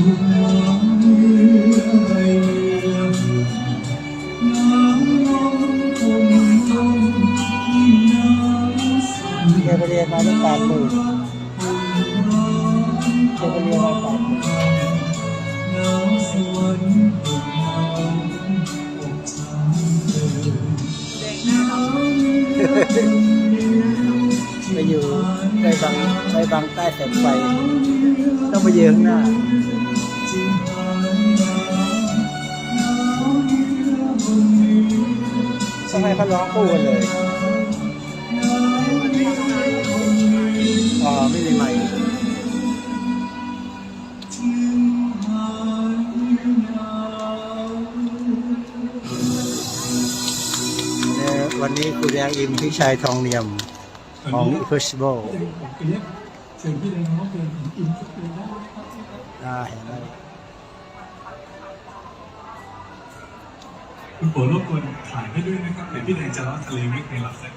เคงต้องที่น้ำสั่นแกไปเรียนมาตั้งแปดหมื่นรักคนร้อนแกไปเรียนมาแปดหมื่นน้ำสวรรค์ของเราอกช้ำเอ่ยน้ำเรือไปอยู่ไปบังไปบังใต้แสงไฟ ต้องไปเยืนข้างหน้า ต้องให้เขาร้องคู่กันเลยอ๋อไม่มีไมค์เนี่ยวันนี้คุณยังอิมพิชัยทองเนียมของ e p e r s i b l e เสียงพี่เลยน้องเป็นอินสปิเรชั่นได้เห็นไหม คุณโปรลบกวนถ่ายให้ด้วยนะครับเดี๋ยวพี่แดงจะลอดทะเลวิกในหลับเสร็จ